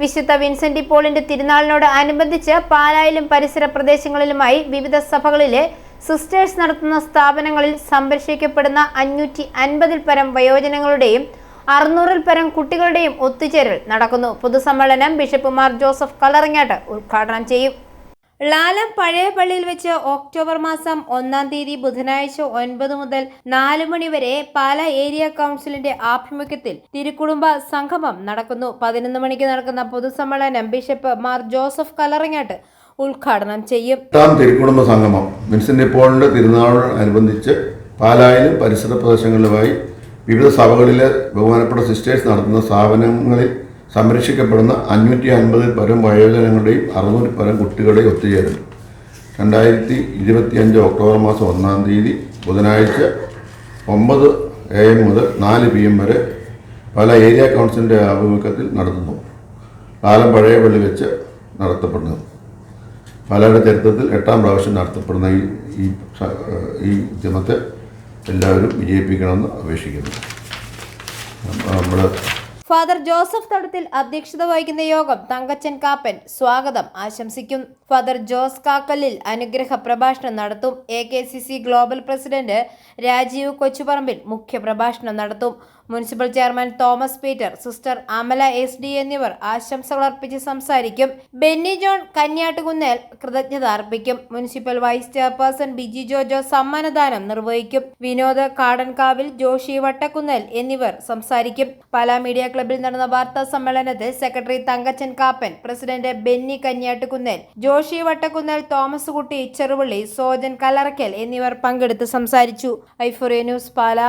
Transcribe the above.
വിശുദ്ധ വിൻസെന്റ് പോളിന്റെ തിരുനാളിനോട് അനുബന്ധിച്ച് പാലായിലും പരിസര പ്രദേശങ്ങളിലുമായി വിവിധ സഭകളിലെ സിസ്റ്റേഴ്സ് നടത്തുന്ന സ്ഥാപനങ്ങളിൽ സംരക്ഷിക്കപ്പെടുന്ന അഞ്ഞൂറ്റി അൻപതിൽ പരം വയോജനങ്ങളുടെയും അറുന്നൂറിൽ പരം കുട്ടികളുടെയും ഒത്തുചേരൽ നടക്കുന്നു. പൊതുസമ്മേളനം ബിഷപ്പ് മാർ ജോസഫ് കളറിങ്ങാട്ട് ഉദ്ഘാടനം ചെയ്യും. ലാലം പഴയ പള്ളിയിൽ വെച്ച് ഒക്ടോബർ മാസം ഒന്നാം തീയതി ബുധനാഴ്ച ഒൻപത് മുതൽ നാല് മണി വരെ പാല ഏരിയ കൗൺസിലിന്റെ ആഭിമുഖ്യത്തിൽ തിരുക്കുടുംബ സംഗമം നടക്കുന്നു. പതിനൊന്ന് മണിക്ക് നടക്കുന്ന പൊതുസമ്മേളനം ബിഷപ്പ് മാർ ജോസഫ് കലറിങ്ങാട്ട് ഉദ്ഘാടനം ചെയ്യും. തിരുക്കുടുംബ സംഗമം വിൻസെന്റ് പോളിന്റെ തിരുനാളിനോട് അനുബന്ധിച്ച് പാലായിലും പരിസര പ്രദേശങ്ങളിലുമായി വിവിധ സഭകളിലെ ബഹുമാനപ്പെട്ട സിസ്റ്റേഴ്സ് നടത്തുന്ന സ്ഥാപനങ്ങളിൽ സംരക്ഷിക്കപ്പെടുന്ന അഞ്ഞൂറ്റി അൻപതിൽ പരം വയോജനങ്ങളുടെയും അറുന്നൂറിൽ പരം കുട്ടികളുടെയും ഒത്തുചേരൽ. രണ്ടായിരത്തി ഇരുപത്തി അഞ്ച് ഒക്ടോബർ മാസം ഒന്നാം തീയതി ബുധനാഴ്ച ഒമ്പത് എ എം മുതൽ നാല് പി എം വരെ പല ഏരിയ കൗൺസിലിന്റെ ആഭിമുഖ്യത്തിൽ നടത്തുന്നു. കാലം പഴയ പള്ളി വെച്ച് നടത്തപ്പെടുന്നു. പലരുടെ ചരിത്രത്തിൽ എട്ടാം പ്രാവശ്യം നടത്തപ്പെടുന്ന ഈ ഈ ഈ ഉദ്യമത്തെ എല്ലാവരും വിജയിപ്പിക്കണമെന്ന് അപേക്ഷിക്കുന്നു. നമ്മൾ ഫാദർ ജോസഫ് തടത്തിൽ അധ്യക്ഷത വഹിക്കുന്ന യോഗം തങ്കച്ചൻ കാപ്പൻ സ്വാഗതം ആശംസിക്കും. ഫാദർ ജോസ് കാക്കലിൽ അനുഗ്രഹ പ്രഭാഷണം നടത്തും. A K C C global president Rajeev Kochuparambil മുഖ്യ പ്രഭാഷണം നടത്തും. Municipal chairman Thomas Peter sister Amala S D എന്നിവർ ആശംസകൾ അർപ്പിച്ച് സംസാരിക്കും. ബെന്നി ജോൺ കന്യാട്ടുകുന്നേൽ കൃതജ്ഞത അർപ്പിക്കും. Municipal vice chairperson Biji Jojo സമ്മാനദാനം നിർവഹിക്കും. വിനോദ് കാടൻകാവിൽ ജോഷി വട്ടക്കുന്നേൽ എന്നിവർ സംസാരിക്കും. പല മീഡിയ ക്ലബിൽ നടന്ന വാർത്താ സമ്മേളനത്തിൽ secretary Thankachan Kappan president Benny Kanyattukunnel Joshi Vattakunnel Thomas Kutty Cheruvally Sojan Kalarakkal എന്നിവർ പങ്കെടുത്ത് സംസാരിച്ചു. Euphoria news Pala.